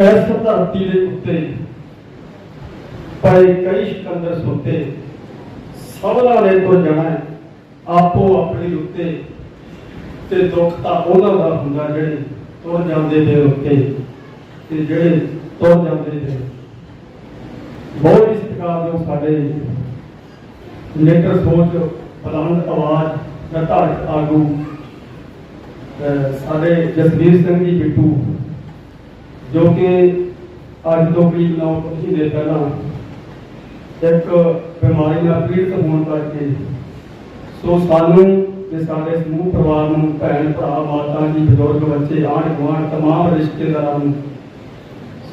ਇਸ ਧਰਤੀ ਦੇ ਉੱਤੇ ਪਏ ਕਈ ਸਿਕੰਦਰ ਸੁੱਤੇ, ਸਭਨਾ ਨੇ ਤੋਂ ਜਾਣਾ ਆਪੋ ਆਪਣੀ ਉੱਤੇ। ਤੇ ਦੁੱਖ ਤਾਂ ਉਹਨਾਂ ਦਾ ਹੁੰਦਾ ਜਿਹੜੇ ਤੁਰ ਜਾਂਦੇ ਨੇ ਉੱਤੇ ਤੇ ਜਿਹੜੇ ਤੁਰ ਜਾਂਦੇ ਨੇ। ਬਹੁਤ ਹੀ ਸਤਿਕਾਰਯੋਗ ਸਾਡੇ ਨੇਤਰ ਸੋਚ, ਬੁਲੰਦ ਆਵਾਜ਼ ਦਾ ਧਾਰਕ ਆਗੂ ਸਾਡੇ ਜਸਵੀਰ ਸਿੰਘ ਜੀ ਬਿੱਟੂ ਜੋ ਕਿ ਅੱਜ ਤੋਂ ਕਰੀਬ 9 ਮਹੀਨੇ ਪਹਿਲਾਂ ਇੱਕ ਬਿਮਾਰੀ ਨਾਲ ਪੀੜਤ ਹੋਣ ਕਰਕੇ ਸੋ ਸਾਨੂੰ ਤੇ ਸਾਡੇ ਸਮੂਹ ਪਰਿਵਾਰ ਨੂੰ ਭੈਣ ਭਰਾ, ਮਾਤਾ ਜੀ, ਬਜ਼ੁਰਗ, ਬੱਚੇ, ਆਂਢ ਗੁਆਂਢ, ਤਮਾਮ ਰਿਸ਼ਤੇਦਾਰਾਂ ਨੂੰ,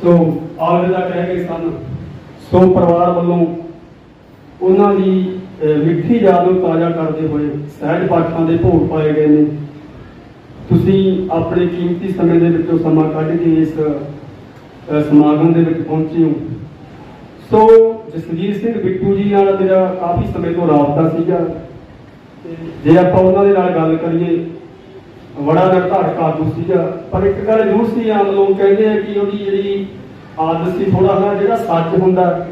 ਸੋ ਆਲਵਿਦਾ ਕਹਿ ਗਏ ਸਨ, ਸੋ ਪਰਿਵਾਰ ਵੱਲੋਂ ਉਹਨਾਂ ਦੀ ਮਿੱਠੀ ਯਾਦ ਨੂੰ ਤਾਜ਼ਾ ਕਰਦੇ ਹੋਏ ਸਹਿਜ ਪਾਠਾਂ ਦੇ ਭੋਗ ਪਾਏ ਗਏ ਨੇ। ਤੁਸੀਂ ਆਪਣੇ ਕੀਮਤੀ ਸਮੇਂ ਦੇ ਵਿੱਚੋਂ ਸਮਾਂ ਕੱਢ ਕੇ ਇਸ ਸਮਾਗਮ ਦੇ ਵਿੱਚ ਪਹੁੰਚੇ ਹੋ। ਸੋ ਜਸਵੀਰ ਸਿੰਘ ਬਿੱਟੂ ਜੀ ਨਾਲ ਮੇਰਾ ਕਾਫੀ ਸਮੇਂ ਤੋਂ ਰਾਬਤਾ ਸੀਗਾ। ਜੇ ਆਪਾਂ ਉਹਨਾਂ ਦੇ ਨਾਲ ਗੱਲ ਕਰੀਏ ਬੜਾ ਨਿਰਧਾਰਕ ਆਗੂ ਸੀਗਾ। ਪਰ ਇੱਕ ਗੱਲ ਜ਼ਰੂਰ ਸੀ, ਆਮ ਲੋਕ ਕਹਿੰਦੇ ਆ ਕਿ ਉਹਦੀ ਜਿਹੜੀ ਆਦਤ ਸੀ ਥੋੜਾ ਨਾ ਜਿਹੜਾ ਸੱਚ ਹੁੰਦਾ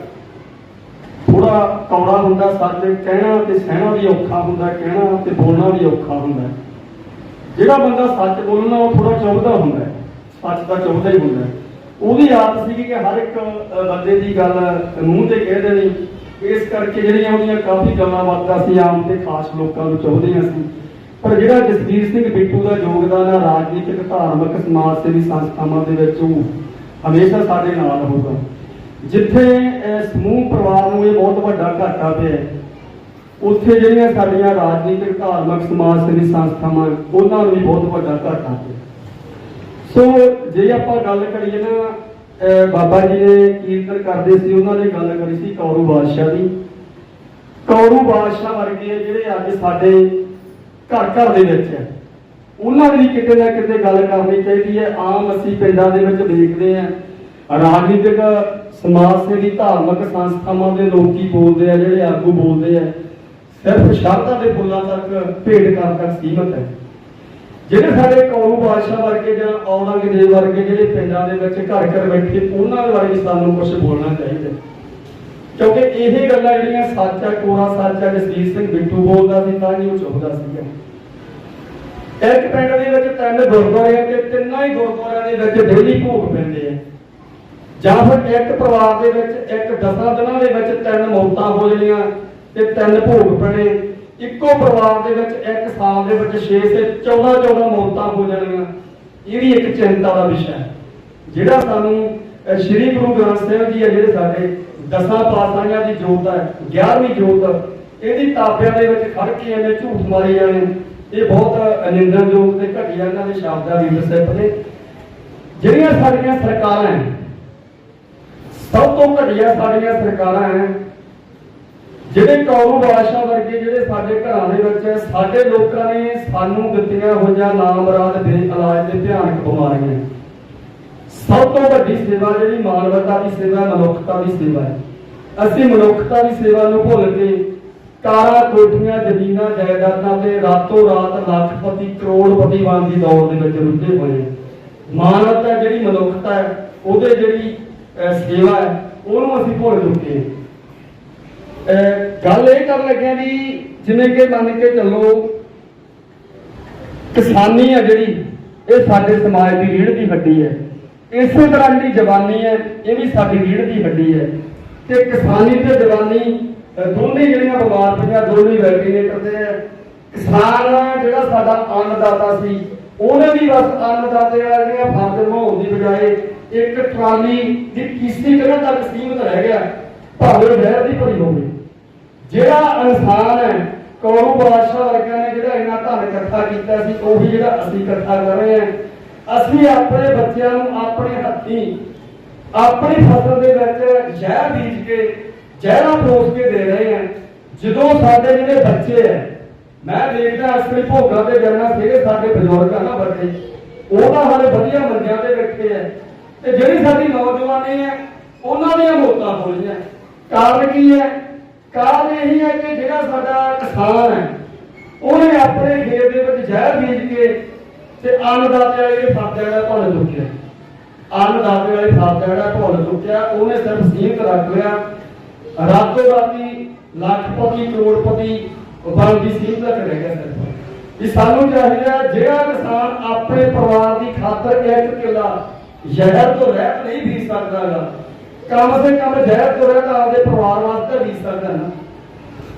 ਥੋੜਾ ਕੌੜਾ ਹੁੰਦਾ ਸੱਚ, ਕਹਿਣਾ ਤੇ ਸਹਿਣਾ ਵੀ ਔਖਾ ਹੁੰਦਾ, ਕਹਿਣਾ ਤੇ ਬੋਲਣਾ ਵੀ ਔਖਾ ਹੁੰਦਾ। ਜਿਹੜਾ ਬੰਦਾ ਸੱਚ ਬੋਲਣਾ, ਉਹ ਥੋੜਾ ਚਾਹੁੰਦਾ ਹੁੰਦਾ ਹੈ। ਸੱਚ ਦਾ ਚਾਹੁੰਦਾ ਹੀ ਹੁੰਦਾ ਹੈ। ਉਹਦੀ ਆਦਤ ਸੀ ਕਿ ਹਰ ਇੱਕ ਬੰਦੇ ਦੀ ਗੱਲ ਮੂੰਹ ਤੇ ਕਹਿ ਦੇਣੀ ਇਸ ਕਰਕੇ ਜਿਹੜੀਆਂ ਉਹਦੀਆਂ ਕਾਫੀ ਗੱਲਾਂ ਬਾਤਾਂ ਸੀ, ਆਮ ਤੇ ਖਾਸ ਲੋਕਾਂ ਨੂੰ ਚਾਹੁੰਦੀਆਂ ਸੀ ਪਰ ਜਿਹੜਾ ਜਸਵੀਰ ਸਿੰਘ ਬਿੱਟੂ ਦਾ ਯੋਗਦਾਨ ਹੈ ਰਾਜਨੀਤਿਕ, ਧਾਰਮਿਕ ਸਮਾਜ ਸੇਵੀ ਸੰਸਥਾਵਾਂ ਦੇ ਵਿੱਚ, ਉਹ ਹਮੇਸ਼ਾ ਸਾਡੇ ਨਾਲ ਹੋਊਗਾ ਜਿੱਥੇ ਸਮੂਹ ਪਰਿਵਾਰ ਨੂੰ ਇਹ ਬਹੁਤ ਵੱਡਾ ਘਾਟਾ ਪਿਆ ਉੱਥੇ ਜਿਹੜੀਆਂ ਸਾਡੀਆਂ ਰਾਜਨੀਤਿਕ ਧਾਰਮਿਕ ਸਮਾਜ ਸੇਵੀ ਸੰਸਥਾਵਾਂ, ਉਹਨਾਂ ਨੂੰ ਵੀ ਬਹੁਤ ਵੱਡਾ ਘਾਟਾ ਪਿਆ ਸੋ ਜੇ ਆਪਾਂ ਗੱਲ ਕਰੀਏ ਨਾ ਬਾਬਾ ਜੀ ਨੇ ਕੀਰਤਨ ਕਰਦੇ ਸੀ, ਉਹਨਾਂ ਨੇ ਗੱਲ ਕਰੀ ਸੀ ਕੌਰੂ ਬਾਦਸ਼ਾਹ ਦੀ। ਕੌਰੂ ਬਾਦਸ਼ਾਹ ਵਰਗੇ ਜਿਹੜੇ ਅੱਜ ਸਾਡੇ ਘਰ ਘਰ ਦੇ ਵਿੱਚ ਹੈ, ਉਹਨਾਂ ਦੀ ਵੀ ਕਿਤੇ ਨਾ ਕਿਤੇ ਗੱਲ ਕਰਨੀ ਚਾਹੀਦੀ ਹੈ। ਆਮ ਅਸੀਂ ਪਿੰਡਾਂ ਦੇ ਵਿੱਚ ਦੇਖਦੇ ਹਾਂ, ਰਾਜਨੀਤਿਕ ਸਮਾਜ ਸੇਵੀ ਧਾਰਮਿਕ ਸੰਸਥਾਵਾਂ ਦੇ ਲੋਕੀ ਬੋਲਦੇ ਆ, ਜਿਹੜੇ ਆਗੂ ਬੋਲਦੇ ਆ। ਸਿਰਫ ਸ਼ਰਧਾ ਦੇ ਫੁੱਲਾਂ ਤੱਕ ਭੇਡ ਕਰਨ ਤੱਕ ਸੀਮਤ ਹੈ। ਜਿਹੜੇ ਸਾਡੇ ਕੌਮੂ ਬਾਦਸ਼ਾਹ ਵਰਗੇ ਜਾਂ ਔਰੰਗਜ਼ੇਬ ਵਰਗੇ ਜਿਹੜੇ ਪਿੰਡਾਂ ਦੇ ਵਿੱਚ ਘਰ ਘਰ ਬੈਠੇ, ਉਹਨਾਂ ਬਾਰੇ ਸਾਨੂੰ ਕੁਝ ਬੋਲਣਾ ਚਾਹੀਦਾ ਕਿਉਂਕਿ ਇਹ ਗੱਲਾਂ ਜਿਹੜੀਆਂ ਸੱਚ ਕੋਰਾ, ਸੱਚ ਹੈ ਸਿੰਘ ਬਿੱਟੂ ਬੋਲਦਾ ਸੀ, ਤਾਂ ਹੀ ਉਹ ਚੁੱਕਦਾ ਸੀਗਾ। ਇੱਕ ਪਿੰਡ ਦੇ ਵਿੱਚ ਤਿੰਨ ਗੁਰਦੁਆਰੇ ਆ ਤੇ ਤਿੰਨਾਂ ਹੀ ਗੁਰਦੁਆਰਿਆਂ ਦੇ ਵਿੱਚ ਡੇਲੀ ਭੋਗ ਪੈਂਦੇ ਆ। ਜਾਂ ਫਿਰ ਇੱਕ ਪਰਿਵਾਰ ਦੇ ਵਿੱਚ ਇੱਕ ਦਸਾਂ ਦਿਨਾਂ ਦੇ ਵਿੱਚ ਤਿੰਨ ਮੌਤਾਂ ਹੋ ਜਾਣੀਆਂ ਤੇ ਤਿੰਨ ਭੋਗ ਪੈਣੇ ਇੱਕੋ ਪਰਿਵਾਰ ਦੇ ਵਿੱਚ ਇੱਕ ਸਾਲ ਦੇ ਵਿੱਚ 6 ਤੇ 14 14 ਮੌਤਾਂ ਹੋ ਜਾਣੀਆਂ। ਇਹ ਵੀ ਇੱਕ ਚਿੰਤਾ ਦਾ ਵਿਸ਼ਾ ਹੈ। ਜਿਹੜਾ ਸਾਨੂੰ ਸ੍ਰੀ ਗੁਰੂ ਗ੍ਰੰਥ ਸਾਹਿਬ ਜੀ ਹੈ ਜਿਹੜੇ ਸਾਡੇ ਦਸਾਂ ਪਾਤਸ਼ਾਹਾਂ ਦੀ ਜੋਤ ਹੈ 11ਵੀਂ ਜੋਤ, ਇਹਦੀ ਤਾਪਿਆਂ ਦੇ ਵਿੱਚ ਖੜ ਕੇ ਇਹਨੇ ਝੂਠ ਮਾਰੀ ਜਾਣੇ। ਇਹ ਬਹੁਤ ਅਨਿੰਦਨਯੋਗ ਤੇ ਘਟੀਆ ਇਹਨਾਂ ਦੇ ਸ਼ਬਦਾਂ ਲੀਡਰਸ਼ਿਪ ਨੇ। ਜਿਹੜੀਆਂ ਸਾਡੀਆਂ ਸਰਕਾਰਾਂ ਸਭ ਤੋਂ ਘਟੀਆ ਸਾਡੀਆਂ ਸਰਕਾਰਾਂ ਹੈ ਜਿਹੜੇ ਕੌਰੂ ਬਾਦਸ਼ਾਹ ਵਰਗੇ ਜਿਹੜੇ ਸਾਡੇ ਘਰਾਂ ਦੇ ਵਿੱਚ ਹੈ, ਸਾਡੇ ਲੋਕਾਂ ਨੇ ਸਾਨੂੰ ਦਿੱਤੀਆਂ ਹੋਈਆਂ ਨਾਮਰਾਦ ਦੇ ਇਲਾਜ ਦੇ ਭਿਆਨਕ ਬਿਮਾਰੀਆਂ। ਸਭ ਤੋਂ ਵੱਡੀ ਸੇਵਾ ਜਿਹੜੀ ਮਾਨਵਤਾ ਦੀ ਸੇਵਾ ਮਨੁੱਖਤਾ ਦੀ ਸੇਵਾ ਹੈ। ਅਸੀਂ ਮਨੁੱਖਤਾ ਦੀ ਸੇਵਾ ਨੂੰ ਭੁੱਲ ਕੇ ਕਾਰਾਂ ਕੋਠੀਆਂ ਜ਼ਮੀਨਾਂ ਜਾਇਦਾਦਾਂ ਤੇ ਰਾਤੋਂ ਰਾਤ ਲੱਖਪਤੀ ਕਰੋੜਪਤੀ ਬਣ ਦੀ ਦੌੜ ਦੇ ਵਿੱਚ ਰੁੱਝੇ ਹੋਏ ਮਾਨਵਤਾ ਜਿਹੜੀ ਮਨੁੱਖਤਾ ਹੈ ਉਹਦੇ ਜਿਹੜੀ ਸੇਵਾ ਹੈ ਉਹਨੂੰ ਅਸੀਂ ਭੁੱਲ ਚੁੱਕੇ ਹਾਂ। ਗੱਲ ਇਹ ਕਰਨ ਲੱਗਿਆ ਵੀ ਜਿਵੇਂ ਕਿ ਮੰਨ ਕੇ ਚੱਲੋ ਕਿਸਾਨੀ ਹੈ ਜਿਹੜੀ, ਇਹ ਸਾਡੇ ਸਮਾਜ ਦੀ ਰੀੜ ਦੀ ਹੱਡੀ ਹੈ। ਇਸੇ ਤਰ੍ਹਾਂ ਜਿਹੜੀ ਜਵਾਨੀ ਹੈ, ਇਹ ਵੀ ਸਾਡੀ ਰੀੜ ਦੀ ਹੱਡੀ ਹੈ। ਤੇ ਕਿਸਾਨੀ ਤੇ ਜਵਾਨੀ ਦੋਨੇ ਜਿਹੜੀਆਂ ਬਿਮਾਰ ਪਈਆਂ, ਦੋਨੇ ਵੈਂਟੀਲੇਟਰ ਤੇ ਹੈ ਕਿਸਾਨ ਜਿਹੜਾ ਸਾਡਾ ਅੰਨਦਾਤਾ ਸੀ, ਉਹਨੇ ਵੀ ਬਸ ਅੰਨਦਾਤੇ ਵਾਲੀਆਂ ਜਿਹੜੀਆਂ ਫਰਜ਼ ਨਿਭਾਉਣ ਦੀ ਬਜਾਏ ਇੱਕ ਟਰਾਲੀ ਦੀ ਕਿਸ਼ਤੀ ਕਰਨ ਤੱਕ ਸੀਮਤ ਰਹਿ ਗਿਆ। ਭਾਵੇਂ ਵਹਿਰ ਦੀ ਭਰੀ ਹੋਵੇ। ਜਿਹੜਾ ਇਨਸਾਨ ਹੈ ਕੌਰੂ ਬਾਦਸ਼ਾਹ ਵਰਗਿਆਂ ਨੇ ਜਿਹੜਾ ਇੰਨਾ ਧਨ ਇਕੱਠਾ ਕੀਤਾ ਸੀ, ਉਹੀ ਜਿਹੜਾ ਅਸੀਂ ਇਕੱਠਾ ਕਰ ਰਹੇ ਹਾਂ। ਅਸੀਂ ਆਪਣੇ ਬੱਚਿਆਂ ਨੂੰ ਆਪਣੇ ਹੱਥੀਂ, ਆਪਣੀ ਫਸਲ ਦੇ ਵਿੱਚ ਜ਼ਹਿਰ ਬੀਜ ਕੇ, ਜ਼ਹਿਰਾਂ ਪਰੋਸ ਕੇ ਦੇ ਰਹੇ ਹਾਂ। ਜਦੋਂ ਸਾਡੇ ਜਿਹੜੇ ਬੱਚੇ ਹੈ, ਮੈਂ ਦੇਖਦਾ ਅਸਲੀ ਭੋਗਾਂ ਤੇ ਜਨਨਾ ਜਿਹੜੇ ਸਾਡੇ ਬਜ਼ੁਰਗ ਆ ਨਾ ਵੱਡੇ ਉਹ ਤਾਂ ਹਾਲੇ ਵਧੀਆ ਮੰਜਿਆਂ ਤੇ ਬੈਠੇ ਹੈ। ਤੇ ਜਿਹੜੀ ਸਾਡੀ ਨੌਜਵਾਨੀ ਹੈ, ਉਹਨਾਂ ਦੀਆਂ ਮੌਤਾਂ ਹੋਈਆਂ ਕਾਰਨ ਕੀ ਹੈ? ਕਾਰਨ ਇਹ ਹੈ ਕਿ ਜਿਹੜਾ ਸਾਡਾ ਕਿਸਾਨ ਹੈ, ਉਹਨੇ ਆਪਣੇ ਖੇਤ ਦੇ ਵਿੱਚ ਜ਼ਹਿਰ ਬੀਜ ਕੇ ਤੇ ਅੰਨਦਾਤੇ ਵਾਲੇ ਜਿਹੜੇ ਫਰਜ਼ਾਂ ਦਾ ਚੁੱਕਿਆ। ਅੰਨਦਾਤੇ ਵਾਲੇ ਫਰਜ਼ ਜਿਹੜਾ ਭੁੱਲ ਚੁੱਕਿਆ, ਉਹਨੇ ਸਿਰਫ ਸੀਮਤ ਰੱਖ ਲਿਆ। ਰਾਤੋਂ ਰਾਤੀ ਲੱਖਪਤੀ, ਕਰੋੜਪਤੀ ਬਣ ਦੀ ਸੀਮਤ ਰੱਖ ਰਹਿ ਗਿਆ ਸਿਰਫ। ਵੀ ਸਾਨੂੰ ਚਾਹੀਦਾ ਜਿਹੜਾ ਕਿਸਾਨ ਆਪਣੇ ਪਰਿਵਾਰ ਦੀ ਖਾਤਰ ਇੱਕ ਕਿੱਲਾ ਜ਼ਹਿਰ ਤੋਂ ਰਹਿਤ ਨਹੀਂ ਬੀਜ ਸਕਦਾਗਾ ਕਮ ਸੇ ਕਮ ਜ਼ਹਿਰ ਤੋਂ ਰਹਿਤ ਆਪਦੇ ਪਰਿਵਾਰ ਵਾਸਤੇ ਬੀਜ ਸਕਦਾ ਨਾ।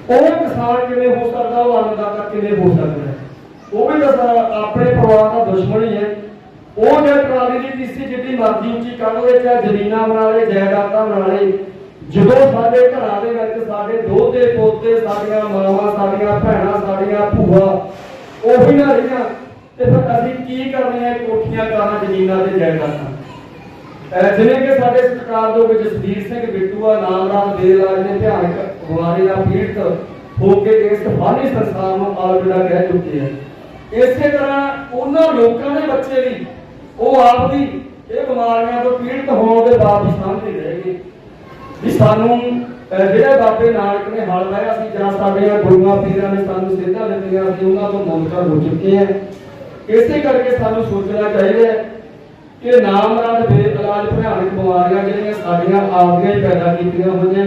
ਉਹ ਕਿਸਾਨ ਕਿਵੇਂ ਹੋ ਸਕਦਾ, ਉਹ ਅੰਨਦਾਤਾ ਕਿਵੇਂ ਹੋ ਸਕਦਾ ਉਹ ਵੀ ਆਪਣੇ ਪਰਿਵਾਰ ਦਾ ਦੁਸ਼ਮਣ ਹੀ ਹੈ। ਉਹ ਜੇ ਟਰਾਲੀ ਦੀ ਤੀਸੀ ਜਿੱਡੀ ਮਰਜ਼ੀ ਉੱਚੀ ਕਰ ਲਵੇ, ਚਾਹੇ ਜ਼ਮੀਨਾਂ ਬਣਾ ਲੇ ਜਾਇਦਾਦਾਂ ਬਣਾ ਲੇ ਜਦੋਂ ਸਾਡੇ ਘਰਾਂ ਦੇ ਵਿੱਚ ਸਾਡੇ ਦੋਤੇ ਪੋਤੇ, ਸਾਡੀਆਂ ਮਾਵਾਂ, ਸਾਡੀਆਂ ਭੈਣਾਂ, ਸਾਡੀਆਂ ਭੂਆ, ਉਹੀ ਨਾ ਰਹੀਆਂ, ਤੇ ਫਿਰ ਅਸੀਂ ਕੀ ਕਰਨੀਆਂ ਕੋਠੀਆਂ, ਕਾਰਾਂ, ਜ਼ਮੀਨਾਂ ਤੇ ਜਾਇਦਾਦਾਂ? ਜਿਵੇਂ ਕਿ ਸਾਡੇ ਸਰਕਾਰ ਜਸਵੀਰ ਸਿੰਘ ਬਿੱਟੂ ਨਾਮਰਾਮ ਬੇਲਾਜ ਨੇ ਭਿਆਨਕ ਬਿਮਾਰੀ ਨਾਲ ਪੀੜਤ ਹੋ ਕੇ ਇਸ ਫਾਨੀ ਸੰਸਾਰ ਨੂੰ ਆਲਵਿਦਾ ਕਹਿ ਚੁੱਕੇ ਆ। ਇਸੇ ਤਰ੍ਹਾਂ ਉਹਨਾਂ ਲੋਕਾਂ ਦੇ ਬੱਚੇ ਵੀ, ਉਹ ਆਪ ਵੀ ਇਹ ਬਿਮਾਰੀਆਂ ਤੋਂ ਪੀੜਤ ਹੋਣ ਦੇ ਬਾਵਜੂਦ ਸਮਝਦੇ ਰਹੇਗੇ ਵੀ ਸਾਨੂੰ ਜਿਹੜੇ ਬਾਬੇ ਨਾਨਕ ਨੇ ਹਲ ਲਾਇਆ ਸੀ, ਜਾਂ ਸਾਡੇ ਗੁਰੂਆਂ ਪੀਰਾਂ ਨੇ ਸਾਨੂੰ ਸਿੱਧਾ ਦਿੱਤੀਆਂ ਸੀ, ਉਹਨਾਂ ਤੋਂ ਮੁਨਕਰ ਹੋ ਚੁੱਕੇ ਆ। ਇਸੇ ਕਰਕੇ ਸਾਨੂੰ ਸੋਚਣਾ ਚਾਹੀਦਾ ਹੈ ਕਿ ਨਾਮ ਰਾਜ ਬੇਇਲਾਜ ਭਿਆਨਕ ਬਿਮਾਰੀਆਂ ਜਿਹੜੀਆਂ ਸਾਡੀਆਂ ਆਪਦੀਆਂ ਹੀ ਪੈਦਾ ਕੀਤੀਆਂ ਹੋਈਆਂ।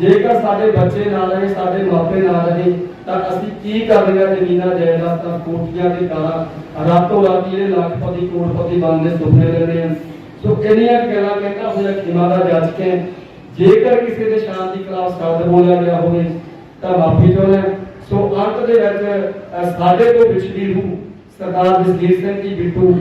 ਜੇਕਰ ਸਾਡੇ ਬੱਚੇ ਨਾ ਰਹੇ, ਸਾਡੇ ਮਾਪੇ ਨਾ ਰਹੇ, ਤਾਂ ਅਸੀਂ ਕੀ ਕਰਨੀਆਂ ਜ਼ਮੀਨਾਂ ਜਾਇਦਾਦਾਂ ਕੋਠੀਆਂ ਦੇ ਕਾਰਾਂ ਰਾਤੋਂ ਰਾਤ ਜਿਹੜੇ ਲੱਖਪਤੀ, ਕਰੋੜਪਤੀ ਬਣਨ ਦੇ ਸੁਪਨੇ ਲੈਂਦੇ ਆ ਸੋ ਇਹਨੀਆਂ ਗੱਲਾਂ ਕਹਿੰਦਾ ਹੋਇਆ ਖਿਮਾ ਦਾ ਜੱਜ ਕੇ ਜੇਕਰ ਕਿਸੇ ਦੇ ਸ਼ਾਨ ਦੀ ਖਿਲਾਫ ਸ਼ਬਦ ਬੋਲਿਆ ਗਿਆ ਹੋਵੇ, ਤਾਂ ਮਾਫੀ ਚਾਹੁੰਦਾ ਸੋ ਅੰਤ ਦੇ ਵਿੱਚ ਸਾਡੇ ਤੋਂ ਵਿਛੜੀ ਰੂਹ ਸਰਦਾਰ ਜਸਵੀਰ ਸਿੰਘ ਜੀ ਬਿੱਟੂ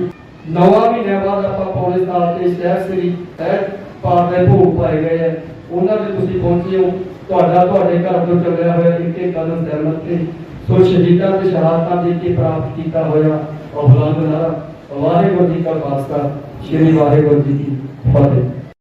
ਨਵਾਂ ਮਹੀਨੇ ਬਾਅਦ ਆਪਾਂ ਪੌਣੇ ਸਾਲ ਤੇ ਸ਼ਹਿਰ ਸ੍ਰੀ ਤਹਿਤ ਪਾਠ ਦੇ ਭੋਗ ਪਾਏ ਗਏ ਆ। ਉਹਨਾਂ ਦੇ ਤੁਸੀਂ ਪਹੁੰਚੇ ਹੋ। ਤੁਹਾਡਾ ਤੁਹਾਡੇ ਘਰ ਤੋਂ ਚੱਲਿਆ ਹੋਇਆ ਇੱਕ ਇੱਕ ਕਦਮ ਸਹਿਮਤ ਤੇ ਸੋ ਸ਼ਹੀਦਾਂ ਤੇ ਸ਼ਹਾਦਤਾਂ ਦੇ ਕੇ ਪ੍ਰਾਪਤ ਕੀਤਾ ਹੋਇਆ ਔਲਾਦ ਨਾਰਾ ਵਾਹਿਗੁਰੂ ਜੀ ਕਾ ਖਾਲਸਾ, ਸ਼੍ਰੀ ਵਾਹਿਗੁਰੂ ਜੀ ਕੀ ਫਤਿਹ।